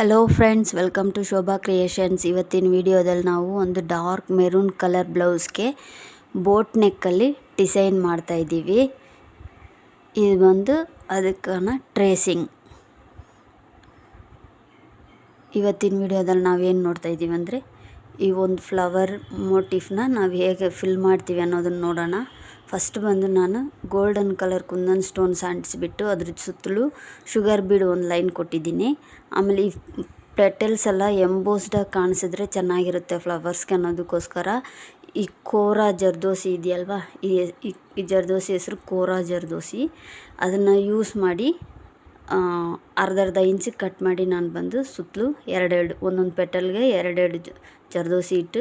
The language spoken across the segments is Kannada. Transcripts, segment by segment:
Hello friends welcome to Shobha Creations ಇವತ್ತಿನ ವಿಡಿಯೋದಲ್ಲಿ ನಾವು ಒಂದು ಡಾರ್ಕ್ ಮೆರೂನ್ ಕಲರ್ ಬ್ಲೌಸ್ಗೆ ಬೋಟ್ ನೆಕ್ಕಲ್ಲಿ ಡಿಸೈನ್ ಮಾಡ್ತಾಯಿದ್ದೀವಿ ಇದು ಬಂದು ಅದಕ್ಕನ ಟ್ರೇಸಿಂಗ್ ಇವತ್ತಿನ ವಿಡಿಯೋದಲ್ಲಿ ನಾವೇನು ನೋಡ್ತಾ ಇದ್ದೀವಿ ಅಂದರೆ ಈ ಒಂದು ಫ್ಲವರ್ ಮೋಟಿಫ್ನ ನಾವು ಹೇಗೆ ಫಿಲ್ ಮಾಡ್ತೀವಿ ಅನ್ನೋದನ್ನು ನೋಡೋಣ. ಫಸ್ಟ್ ಬಂದು ನಾನು ಗೋಲ್ಡನ್ ಕಲರ್ ಕುಂದನ್ ಸ್ಟೋನ್ಸ್ ಅಂಟಿಸಿಬಿಟ್ಟು ಅದ್ರ ಸುತ್ತಲೂ ಶುಗರ್ ಬೀಡ್ ಒಂದು ಲೈನ್ ಕೊಟ್ಟಿದ್ದೀನಿ. ಆಮೇಲೆ ಈ ಪೆಟಲ್ಸ್ ಎಲ್ಲ ಎಂಬೋಸ್ಡಾಗಿ ಕಾಣಿಸಿದ್ರೆ ಚೆನ್ನಾಗಿರುತ್ತೆ ಫ್ಲವರ್ಸ್ಗೆ ಅನ್ನೋದಕ್ಕೋಸ್ಕರ. ಈ ಕೋರಾ ಜರ್ದೋಸಿ ಇದೆಯಲ್ವಾ? ಈ ಈ ಜರ್ದೋಸಿ ಹೆಸರು ಕೋರಾ ಜರ್ದೋಸಿ. ಅದನ್ನು ಯೂಸ್ ಮಾಡಿ ಅರ್ಧ ಅರ್ಧ ಇಂಚಿಗೆ ಕಟ್ ಮಾಡಿ ನಾನು ಬಂದು ಸುತ್ತಲೂ ಎರಡೆರಡು ಒಂದೊಂದು ಪೆಟಲ್ಗೆ ಎರಡೆರಡು ಜರ್ದೋಸಿ ಇಟ್ಟು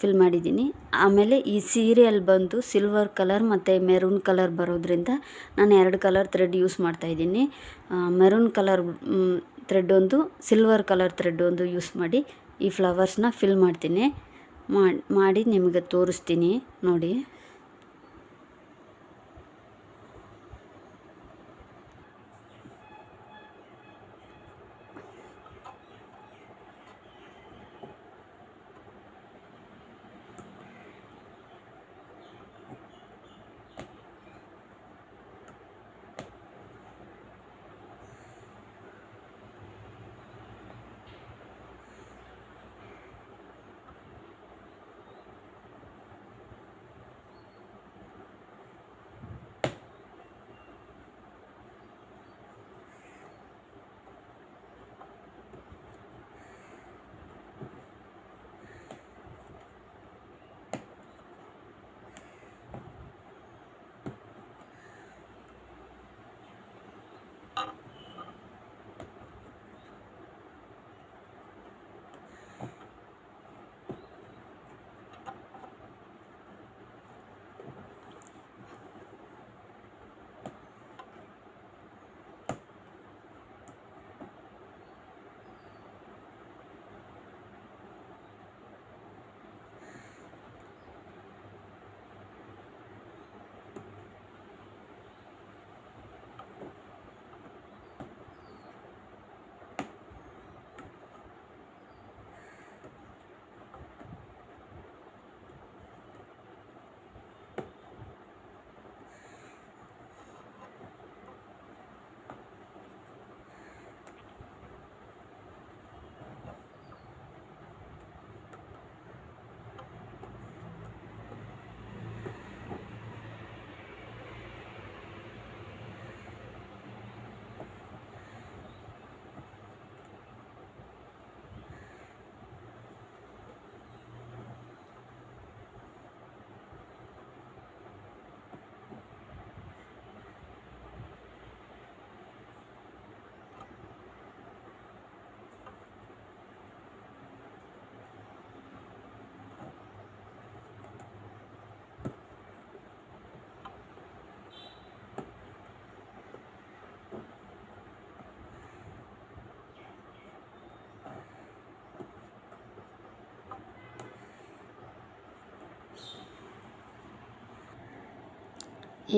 ಫಿಲ್ ಮಾಡಿದ್ದೀನಿ. ಆಮೇಲೆ ಈ ಸೀರಿಯಲ್ ಬಂದು ಸಿಲ್ವರ್ ಕಲರ್ ಮತ್ತು ಮೆರೂನ್ ಕಲರ್ ಬರೋದ್ರಿಂದ ನಾನು ಎರಡು ಕಲರ್ ಥ್ರೆಡ್ ಯೂಸ್ ಮಾಡ್ತಾಯಿದ್ದೀನಿ ಮೆರೂನ್ ಕಲರ್ ಥ್ರೆಡ್ ಒಂದು ಸಿಲ್ವರ್ ಕಲರ್ ಥ್ರೆಡ್ ಒಂದು ಯೂಸ್ ಮಾಡಿ ಈ ಫ್ಲವರ್ಸ್ನ ಫಿಲ್ ಮಾಡ್ತೀನಿ. ಮಾಡಿ ನಿಮಗೆ ತೋರಿಸ್ತೀನಿ ನೋಡಿ.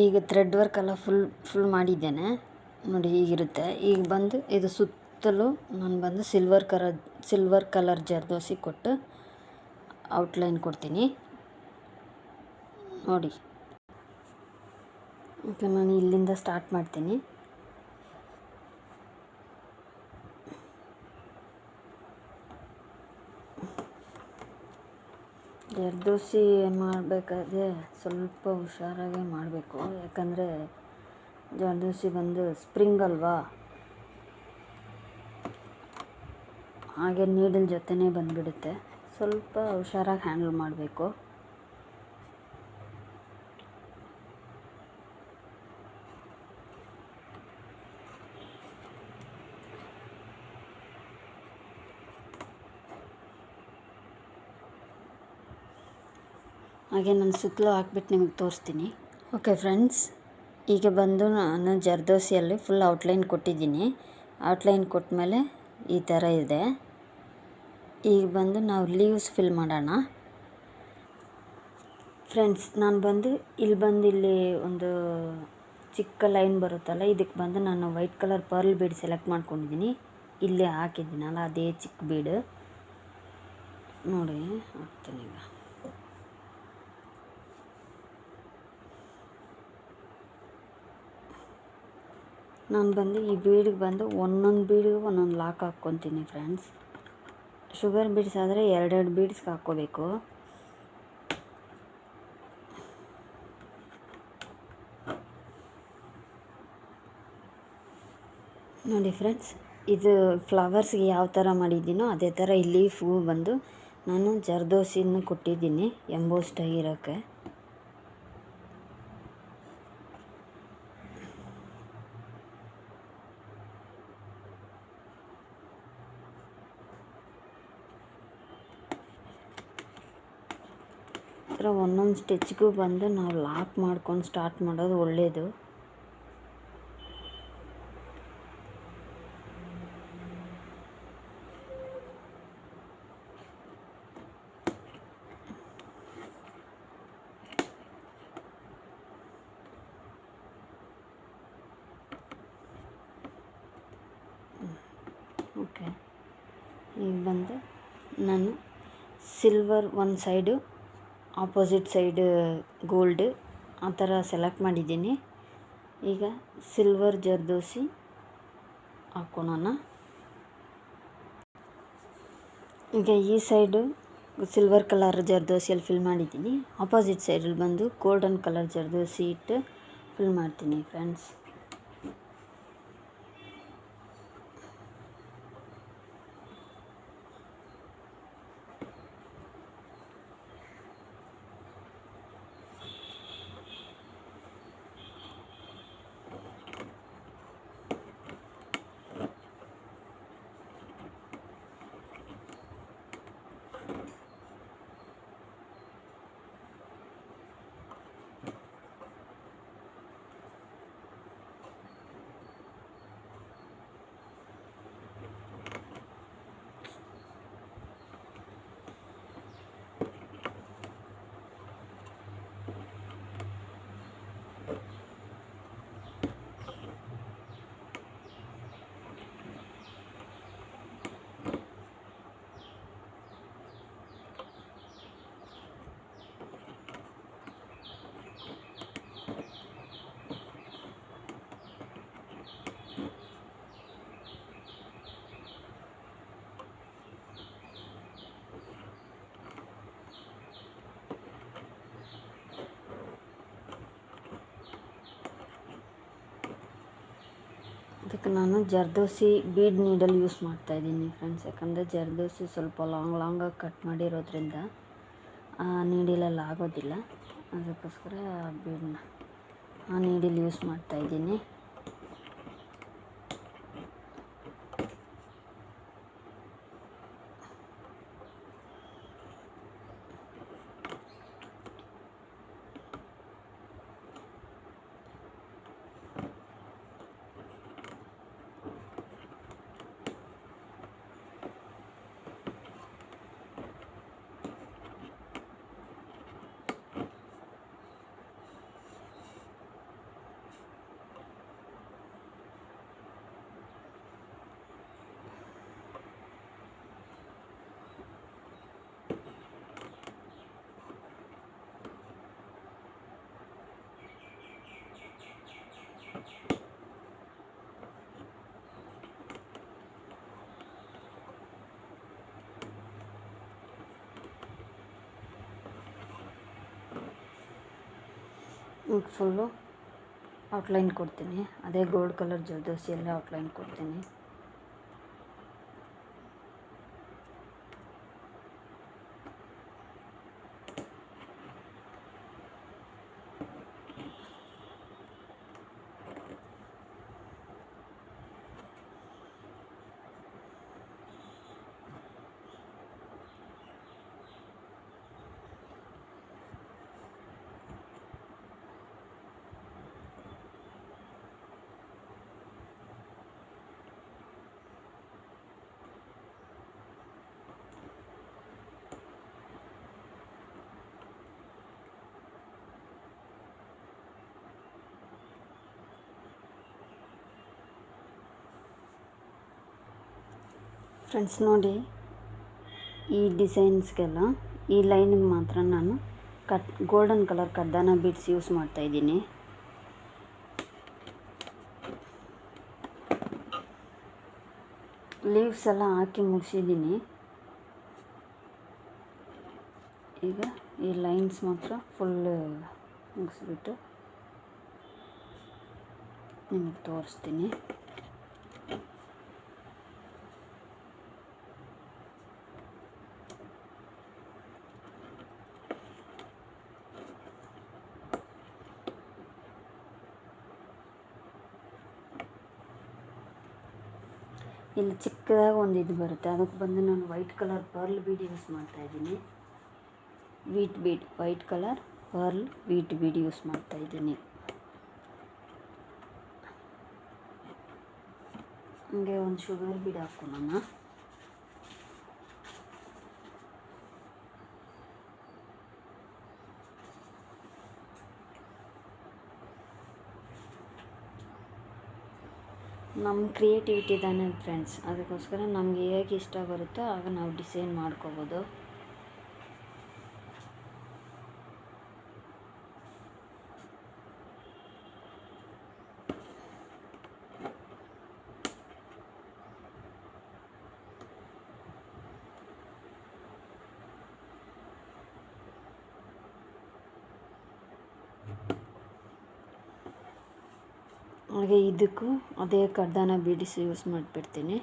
ಈಗ ಥ್ರೆಡ್ ವರ್ಕ್ ಎಲ್ಲ ಫುಲ್ ಫುಲ್ ಮಾಡಿದ್ದೇನೆ. ನೋಡಿ ಹೀಗಿರುತ್ತೆ. ಈಗ ಬಂದು ಇದು ಸುತ್ತಲೂ ನಾನು ಬಂದು silver colour silver colour zardozi ಕೊಟ್ಟು ಔಟ್ಲೈನ್ ಕೊಡ್ತೀನಿ. ನೋಡಿ. ಓಕೆ ನಾನು ಇಲ್ಲಿಂದ ಸ್ಟಾರ್ಟ್ ಮಾಡ್ತೀನಿ. ಜರ್ದೋಸಿ ಮಾಡಬೇಕಾದ್ರೆ ಸ್ವಲ್ಪ ಹುಷಾರಾಗೇ ಮಾಡಬೇಕು. ಯಾಕಂದರೆ ಜರ್ದೋಸಿ ಬಂದು ಸ್ಪ್ರಿಂಗ್ ಅಲ್ವಾ? ಹಾಗೆ ನೀಡಲ್ ಜೊತೆನೇ ಬಂದುಬಿಡುತ್ತೆ. ಸ್ವಲ್ಪ ಹುಷಾರಾಗಿ ಹ್ಯಾಂಡಲ್ ಮಾಡಬೇಕು. ಹಾಗೆ ನಾನು ಸುತ್ತಲೂ ಹಾಕ್ಬಿಟ್ಟು ನಿಮಗೆ ತೋರಿಸ್ತೀನಿ. ಓಕೆ ಫ್ರೆಂಡ್ಸ್ ಈಗ ಬಂದು ನಾನು ಜರ್ದೋಸಿಯಲ್ಲಿ ಫುಲ್ ಔಟ್ಲೈನ್ ಕೊಟ್ಟಿದ್ದೀನಿ. ಔಟ್ಲೈನ್ ಕೊಟ್ಟ ಮೇಲೆ ಈ ಥರ ಇದೆ. ಈಗ ಬಂದು ನಾವು ಲೀವ್ಸ್ ಫಿಲ್ ಮಾಡೋಣ. ಫ್ರೆಂಡ್ಸ್ ನಾನು ಬಂದು ಇಲ್ಲಿ ಬಂದು ಇಲ್ಲಿ ಒಂದು ಚಿಕ್ಕ ಲೈನ್ ಬರುತ್ತಲ್ಲ, ಇದಕ್ಕೆ ಬಂದು ನಾನು white colour pearl bead select ಮಾಡ್ಕೊಂಡಿದ್ದೀನಿ. ಇಲ್ಲೇ ಹಾಕಿದ್ದೀನಲ್ಲ, ಅದೇ ಚಿಕ್ಕ ಬೀಡು ನೋಡಿ, ಹಾಕ್ತೀನಿ ಈಗ. ನಾನು ಬಂದು ಈ ಬೀಡಿಗೆ ಬಂದು ಒಂದೊಂದು ಬೀಡಿಗೂ ಒಂದೊಂದು ಲಾಕ್ ಹಾಕ್ಕೊತೀನಿ ಫ್ರೆಂಡ್ಸ್ ಶುಗರ್ ಬೀಡ್ಸ್ ಆದರೆ ಎರಡೆರಡು ಬೀಡ್ಸ್ಗೆ ಹಾಕ್ಕೋಬೇಕು. ನೋಡಿ ಫ್ರೆಂಡ್ಸ್ ಇದು ಫ್ಲವರ್ಸ್ಗೆ ಯಾವ ಥರ ಮಾಡಿದ್ದೀನೋ ಅದೇ ಥರ ಇಲ್ಲಿ ಹೂವು ಬಂದು ನಾನು ಜರ್ದೋಸಿನ ಕೊಟ್ಟಿದ್ದೀನಿ ಎಂಬೋಸ್ಟ್ ಆಗಿರೋಕ್ಕೆ ಥರ ಒಂದೊಂದು ಸ್ಟಿಚ್ಗೂ ಬಂದು ನಾವು ಲಾಕ್ ಮಾಡ್ಕೊಂಡು ಸ್ಟಾರ್ಟ್ ಮಾಡೋದು ಒಳ್ಳೆಯದು ಓಕೆ, ಈಗ ಬಂದು ನಾನು ಸಿಲ್ವರ್ ಒಂದು ಸೈಡು ಆಪೋಸಿಟ್ ಸೈಡ್ ಗೋಲ್ಡ್ ಆ ಥರ ಸೆಲೆಕ್ಟ್ ಮಾಡಿದ್ದೀನಿ. ಈಗ ಸಿಲ್ವರ್ ಜರ್ದೋಸಿ ಹಾಕ್ಕೊಳೋಣ ಈಗ ಈ ಸೈಡು ಸಿಲ್ವರ್ ಕಲರ್ ಜರ್ದೋಸಿಯಲ್ಲಿ ಫಿಲ್ ಮಾಡಿದ್ದೀನಿ. ಆಪೋಸಿಟ್ ಸೈಡಲ್ಲಿ ಬಂದು ಗೋಲ್ಡನ್ ಕಲರ್ ಜರ್ದೋಸಿ ಇಟ್ಟು ಫಿಲ್ ಮಾಡ್ತೀನಿ ಫ್ರೆಂಡ್ಸ್ ಅದಕ್ಕೆ ನಾನು ಜರ್ದೋಸಿ ಬೀಡ್ ನೀಡಲ್ ಯೂಸ್ ಮಾಡ್ತಾ ಇದ್ದೀನಿ ಫ್ರೆಂಡ್ಸ್ ಯಾಕಂದರೆ ಜರ್ದೋಸಿ ಸ್ವಲ್ಪ ಲಾಂಗ್ ಲಾಂಗಾಗಿ ಕಟ್ ಮಾಡಿರೋದ್ರಿಂದ, ಆ, ನೀಡಿಲಲ್ಲಿ ಆಗೋದಿಲ್ಲ. ಅದಕ್ಕೋಸ್ಕರ ಬೀಡನ್ನ ಆ ನೀಡಿಲ್ ಯೂಸ್ ಮಾಡ್ತಾ ಇದ್ದೀನಿ. ಈಗ ಫುಲ್ಲು ಔಟ್ಲೈನ್ ಕೊಡ್ತೀನಿ. ಅದೇ ಗೋಲ್ಡ್ ಕಲರ್ ಜರ್ದೋಸಿಯಲ್ಲೇ ಔಟ್ಲೈನ್ ಕೊಡ್ತೀನಿ. ಫ್ರೆಂಡ್ಸ್, ನೋಡಿ ಈ ಡಿಸೈನ್ಸ್ಗೆಲ್ಲ, ಈ ಲೈನಿಗೆ ಮಾತ್ರ ನಾನು ಕಟ್, ಗೋಲ್ಡನ್ ಕಲರ್ ಕದ್ದಾನ ಬೀಡ್ಸ್ ಯೂಸ್ ಮಾಡ್ತಾಯಿದ್ದೀನಿ ಲೀವ್ಸ್ ಎಲ್ಲ ಹಾಕಿ ಮುಗಿಸಿದ್ದೀನಿ. ಈಗ ಈ ಲೈನ್ಸ್ ಮಾತ್ರ ಫುಲ್ ಮುಗಿಸ್ಬಿಟ್ಟು ನಿಮಗೆ ತೋರಿಸ್ತೀನಿ. ಇಲ್ಲಿ ಚಿಕ್ಕದಾಗಿ ಒಂದು ಇದು ಬರುತ್ತೆ. ಅದಕ್ಕೆ ಬಂದು ನಾನು white colour pearl bead use ಮಾಡ್ತಾ ಇದ್ದೀನಿ. White bead white colour pearl white bead use ಮಾಡ್ತಾ ಇದ್ದೀನಿ. ಹಂಗೆ ಒಂದು ಶುಗರ್ ಬೀಡ್ ಹಾಕ್ಕೊಳ್ಳೋಣ ನಮ್ಮ ಕ್ರಿಯೇಟಿವಿಟಿ ತಾನೇ ಫ್ರೆಂಡ್ಸ್. ಅದಕ್ಕೋಸ್ಕರ ನಮಗೆ ಹೇಗೆ ಇಷ್ಟ ಬರುತ್ತೋ ಆಗ ನಾವು ಡಿಸೈನ್ ಮಾಡ್ಕೋಬೋದು. ಹಾಗೆ ಇದಕ್ಕೂ ಅದೇ ಕಡ್ದಾನ ಬಿಡಿಸಿ ಯೂಸ್ ಮಾಡಿಬಿಡ್ತೀನಿ.